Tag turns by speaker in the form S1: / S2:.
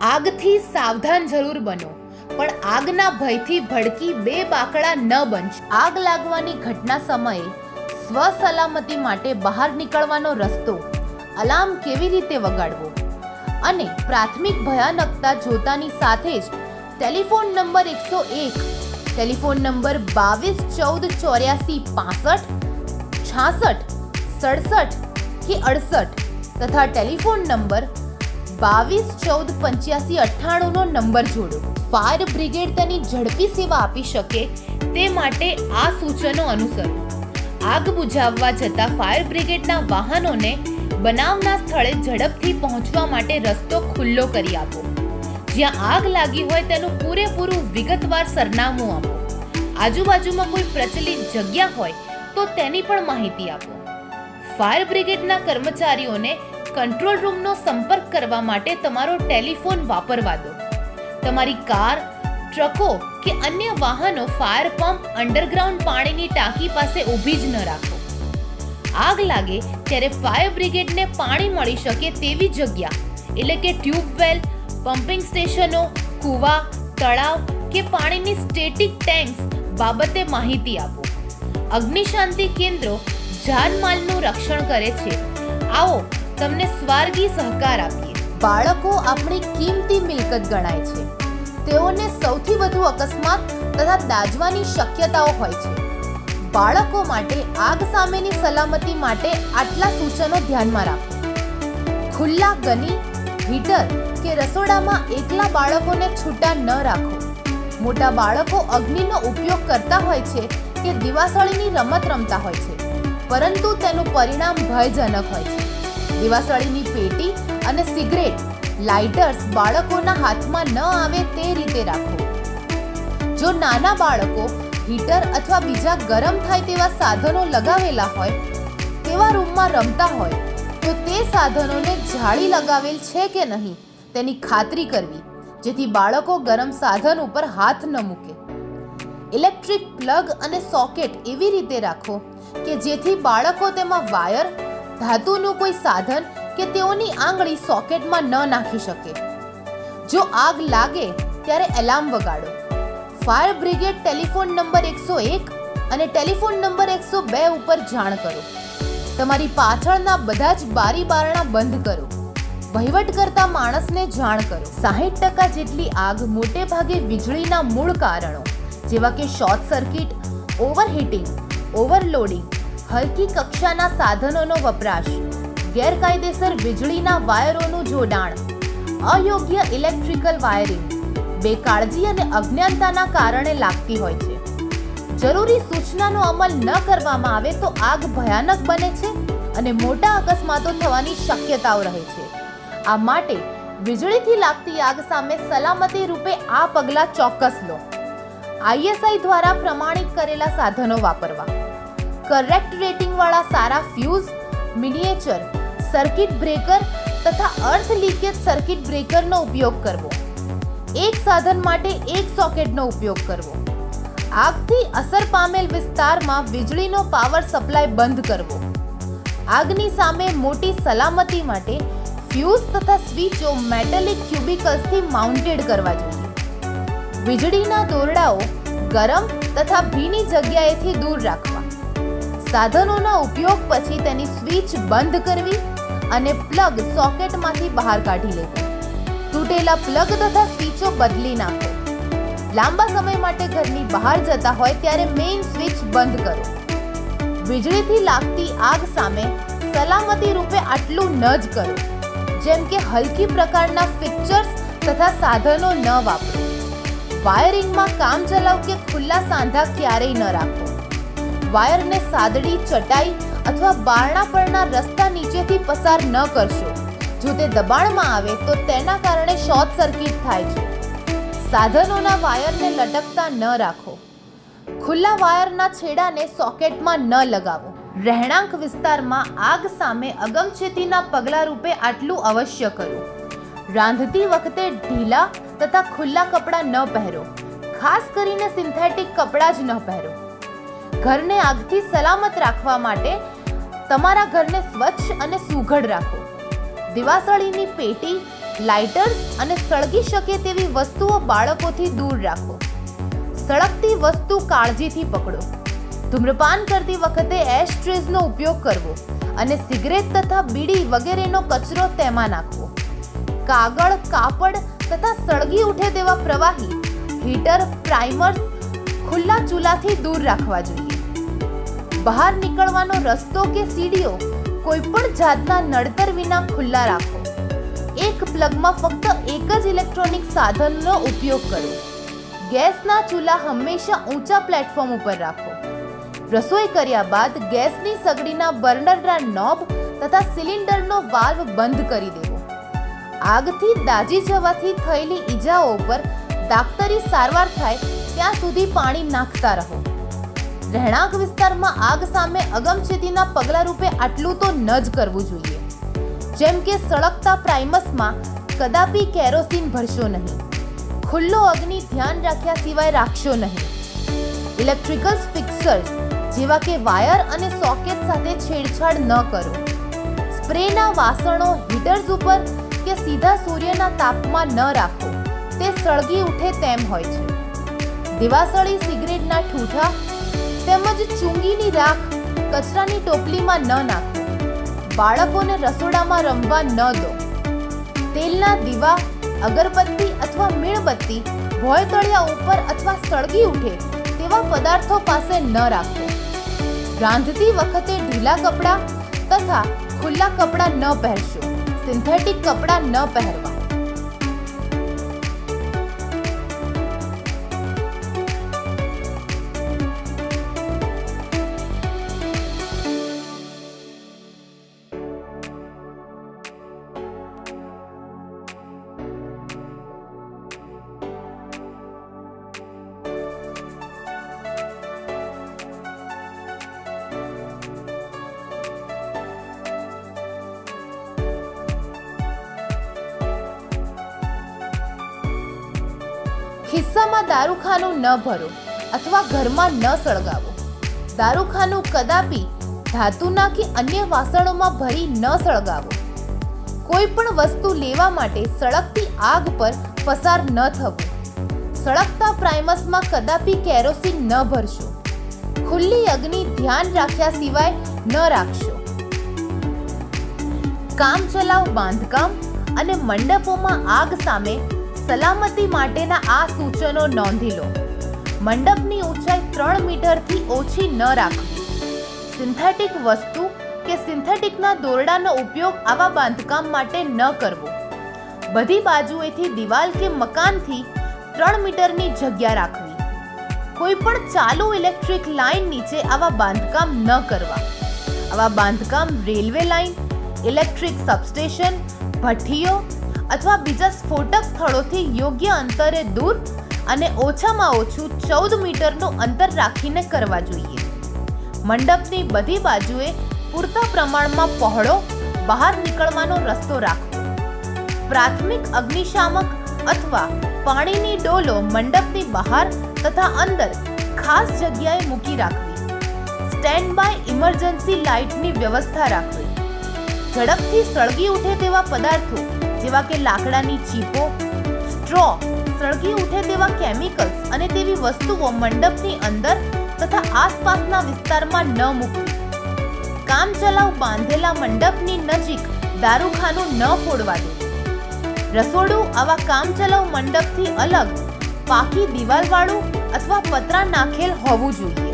S1: આગથી સાવધાન જરૂર બનો. પણ આગના ભયથી ભડકી બે બાકડા ન બનશે. આગ લાગવાની ઘટના સમયે સ્વસલામતી માટે બહાર નીકળવાનો રસ્તો અલાર્મ કેવી રીતે વગાડવો? અને પ્રાથમિક ભયાનકતા જોતાની સાથે જ ટેલિફોન નંબર એકસો એક, ટેલિફોન નંબર બાવીસ, ચૌદ, ચોર્યાસી, પાસઠ, છાસઠ, સડસઠ કે અડસઠ તથા ટેલિફોન નંબર બાવીસ, ચૌદ, પંચ્યાસી, અઠ્ઠાણુંનો નંબર જોડો. ફાયર બ્રિગેડ તેની ઝડપી સેવા આપી શકે તે માટે આ સૂચનો અનુસરો. આગ બુઝાવવા જતા ફાયર બ્રિગેડના વાહનોને બનાવના સ્થળે ઝડપથી પહોંચવા માટે રસ્તો ખુલ્લો કરી આપો. જ્યાં આગ લાગી હોય તેનું પૂરેપૂરું વિગતવાર સરનામું આપો. આજુબાજુમાં કોઈ પ્રચલિત જગ્યા હોય તો તેની પણ માહિતી આપો. ફાયર બ્રિગેડના કર્મચારીઓને કંટ્રોલ રૂમનો સંપર્ક કરવા માટે તમારો ટેલિફોન વાપરવા દો. તમારી કાર, ટ્રકો કે અન્ય વાહનો ફાયર પંપ, અંડરગ્રાઉન્ડ પાણીની ટાંકી પાસે ઊભી જ ન રાખો. આગ લાગે ત્યારે ફાયર બ્રિગેડને પાણી મળી શકે તેવી જગ્યા, એટલે કે ટ્યુબવેલ પમ્પિંગ સ્ટેશનો, કૂવા, તળાવ કે પાણીની સ્ટેટિક ટેન્ક્સ બાબતે માહિતી આપો. અગ્નિશાંતિ કેન્દ્રો જાનમાલનું રક્ષણ કરે છે. આવો તમને સ્વાર્ગી સહકાર આપીએ. બાળકો આપણી કિંમતી મિલકત ગણાય છે. તેઓને સૌથી વધુ અકસ્માત તથા દાજવાની શક્યતાઓ હોય છે. બાળકો માટે આગ સામેની સલામતી માટે આટલા સૂચનો ધ્યાનમાં રાખો. ખુલ્લા ગની, હીટર કે રસોડામાં એકલા બાળકોને છૂટા ન રાખો. મોટા બાળકો અગ્નિનો ઉપયોગ કરતા હોય છે કે દિવાસળીની રમત રમતા હોય છે. પરંતુ તેનું પરિણામ ભયજનક હોય છે. દિવાસળીની પેટી અને સિગરેટ લાઇટર્સ બાળકોના હાથમાં ન આવે તે રીતે રાખો. જો નાના બાળકો હીટર અથવા બીજા ગરમ થાય તેવા સાધનો લગાવેલા હોય, તેવા રૂમમાં રમતા હોય, તો તે સાધનોને જાળી લગાવેલ છે કે નહીં તેની ખાતરી કરવી, જેથી બાળકો ગરમ સાધન ઉપર હાથ ન મૂકે. ઇલેક્ટ્રિક પ્લગ અને સોકેટ એવી રીતે રાખો કે જેથી બાળકો તેમાં વાયર ધાતુનું કોઈ સાધન કે તેઓની આંગળી સોકેટમાં ન નાખી શકે. જો આગ લાગે, ત્યારે એલાર્મ વગાડો. ફાયર બ્રિગેડ ટેલિફોન નંબર એકસો એક અને ટેલિફોન નંબર એકસો બે ઉપર જાણ કરો. તમારી પાછળના બધા જ બારી બારણા બંધ કરો. વહીવટ કરતા માણસને જાણ કરો. સાહીઠ ટકા જેટલી આગ મોટે ભાગે વીજળીના મૂળ કારણો, જેવા કે શોર્ટ સર્કિટ, ઓવરહીટિંગ, ઓવરલોડિંગ હલકી કક્ષાના સાધનોનો વપરાશ, ગેરકાયદેસર વીજળીના વાયરોનું જોડાણ, અયોગ્ય ઇલેક્ટ્રિકલ વાયરિંગ, બેકાળજી અને અજ્ઞાનતાના કારણે લાગતી હોય છે. જરૂરી સૂચનાનો અમલ ન કરવામાં આવે તો આગ ભયાનક બને છે અને મોટા અકસ્માતો થવાની શક્યતાઓ રહે છે. આ માટે વીજળીથી લાગતી આગ સામે સલામતી રૂપે આ પગલાં ચોક્કસ લો. આઈએસઆઈ દ્વારા પ્રમાણિત કરેલા સાધનો વાપરવા. કરેક્ટ રેટિંગવાળા સારા ફ્યુઝ મિનિએચર સર્કિટ બ્રેકર તથા અર્થ લીકેજ સર્કિટ બ્રેકરનો ઉપયોગ કરવો એક સાધન માટે એક સોકેટનો ઉપયોગ કરવો આગથી અસર પામેલ વિસ્તારમાં વીજળીનો પાવર સપ્લાય બંધ કરવો આગની સામે મોટી સલામતી માટે ફ્યુઝ તથા સ્વિચો મેટેલિક ક્યુબિકલ્સથી માઉન્ટેડ કરવા જોઈએ વીજળીના દોરડાઓ ગરમ તથા ભીની જગ્યાએથી દૂર રાખવા સાધનોના ઉપયોગ પછી તેની સ્વિચ બંધ કરવી અને પ્લગ સોકેટમાંથી બહાર કાઢી લેવો. તૂટેલા પ્લગ તથા સ્વિચો બદલી નાખો. લાંબા સમય માટે ઘરની બહાર જતા હોય ત્યારે મેઇન સ્વિચ બંધ કરો. વીજળીથી લાગતી આગ સામે સલામતી રૂપે આટલું ન જ કરો. જેમ કે હલકી પ્રકારના ફિક્ચર્સ તથા સાધનો ન વાપરો. વાયરિંગમાં કામ ચલાવ કે ખુલ્લા સાંધા ક્યારેય ન રાખો. વાયરને સાદડી, ચટાઈ અથવા બારણા પરના રસ્તા નીચેથી પસાર ન કરશો. જો તે દબાણમાં આવે તો તેના કારણે શોર્ટ સર્કિટ થાય છે. સાધનોના વાયરને લટકતા ન રાખો. ખુલ્લા વાયરના છેડાને સોકેટમાં ન લગાવો. રહેણાંક વિસ્તારમાં આગ સામે અગમચેતીના પગલા રૂપે આટલું અવશ્ય કરો. રાંધતી વખતે ઢીલા તથા ખુલ્લા કપડાં ન પહેરો. ખાસ કરીને સિન્થેટિક કપડાં જ ન પહેરો. ઘરને આગથી સલામત રાખવા માટે તમારા ઘરને સ્વચ્છ અને સુઘડ રાખો. દિવાસળીની પેટી લાઇટર્સ અને સળગી શકે તેવી વસ્તુઓ બાળકોથી દૂર રાખો. સળગતી વસ્તુ કાળજીથી પકડો. ધૂમ્રપાન કરતી વખતે એશ ટ્રેઝનો ઉપયોગ કરવો અને સિગરેટ તથા બીડી વગેરેનો કચરો તેમાં નાખવો. કાગળ, કાપડ તથા સળગી ઉઠે તેવા પ્રવાહી હીટર પ્રાઇમર્સ ખુલ્લા ચૂલાથી દૂર રાખવા જોઈએ. બહાર નીકળવાનો રસ્તો કે સીડીઓ કોઈ પણ જાતના નડતર વિના ખુલ્લા રાખો. એક પ્લગમાં ફક્ત એક જ ઇલેક્ટ્રોનિક સાધનનો ઉપયોગ કરો. ગેસના ચૂલા હંમેશા ઊંચા પ્લેટફોર્મ ઉપર રાખો. રસોઈ કર્યા બાદ ગેસની સગડીના બર્નરના નોબ તથા સિલિન્ડરનો વાલ્વ બંધ કરી દેવો. આગથી દાજી જવાથી થયેલી ઈજાઓ પર ડાક્ટરી સારવાર થાય, ત્યાં સુધી પાણી નાખતા રહો. રહેણાંક વિસ્તારમાં આગ સામે અગમચેતીના પગલા રૂપે આટલું તો ન જ કરવું જોઈએ. જેમ કે સળગતા પ્રાઇમસમાં કદાપી કેરોસીન ભરશો નહીં. ખુલ્લો અગ્નિ ધ્યાન રાખ્યા સિવાય રાખશો નહીં. ઇલેક્ટ્રિકલ ફિક્સર્સ જેવા કે વાયર અને સોકેટ સાથે છેડછાડ ન કરો. સ્પ્રેના વાસણો, હીટર્સ ઉપર કે સીધા સૂર્યના તાપમાં ન રાખો. તે સળગી ઉઠે તેમ હોય છે. દિવાસળી સિગરેટના ઠૂઠા તેમજ ચૂંગીની રાખ કચરાની ટોપલીમાં ન નાખો. બાળકોને રસોડામાં રમવા ન દો. તેલના દીવા, અગરબત્તી અથવા મીણબત્તી ભોયતળિયા ઉપર અથવા સળગી ઉઠે તેવા પદાર્થો પાસે ન રાખો. રાંધતી વખતે ઢીલા કપડાં તથા ખુલ્લા કપડાં ન પહેરશો. સિન્થેટિક કપડાં ન પહેરવા. ખિસ્સામાં દારૂખાનું ન ભરો અથવા ઘરમાં ન સળગાવો. દારૂખાનું કદાપી ધાતુના કે અન્ય વાસણોમાં ભરી ન સળગાવો. કોઈ પણ વસ્તુ લેવા માટે સળગતી આગ પર પસાર ન થવું. સળગતા પ્રાઇમસમાં કદાપી કેરોસીન ન ભરશો. ખુલ્લી અગ્નિ ધ્યાન રાખ્યા સિવાય ન રાખશો. કામ ચલાવ, બાંધકામ અને મંડપોમાં આગ સામે સલામતી માટેના આ સૂચનો નોંધી લો. મંડપની ઊંચાઈ ત્રણ મીટરથી ઓછી ન રાખવી. સિન્થેટિક વસ્તુ કે સિન્થેટિકના દોરડાનો ઉપયોગ આવા બાંધકામ માટે ન કરવો. બધી બાજુએથી દિવાલ કે મકાનથી ત્રણ મીટરની જગ્યા રાખવી. કોઈ પણ ચાલુ ઇલેક્ટ્રિક લાઇન નીચે આવા બાંધકામ ન કરવા. આવા બાંધકામ રેલવે લાઇન, ઇલેક્ટ્રિક સબસ્ટેશન, ભઠ્ઠીઓ અથવા બીજા સ્ફોટક સ્થળોથી યોગ્ય અંતરે દૂર અને ઓછામાં ઓછું ચૌદ મીટરનું અંતર રાખીને કરવા જોઈએ. મંડપની બધી બાજુએ પૂરતા પ્રમાણમાં પહોળો બહાર નીકળવાનો રસ્તો રાખવો. પ્રાથમિક અગ્નિશામક અથવા પાણીની ડોલો મંડપની બહાર તથા અંદર ખાસ જગ્યાએ મૂકી રાખવી. સ્ટેન્ડ બાય ઇમરજન્સી લાઇટની વ્યવસ્થા રાખવી. ઝડપથી સળગી ઉઠે તેવા પદાર્થો જેવા કે લાકડાની ચીપો, સ્ટ્રો, સળગી ઉઠે તેવા કેમિકલ્સ અને તેવી વસ્તુઓ મંડપની અંદર તથા આસપાસના વિસ્તારમાં ન મૂકવી. કામચલાઉ બાંધેલા મંડપની નજીક દારૂખાનું ન ફોડવા દે. રસોડું આવા કામચલાઉ મંડપથી અલગ પાકી દિવાલવાળું અથવા પતરા નાખેલ હોવું જોઈએ.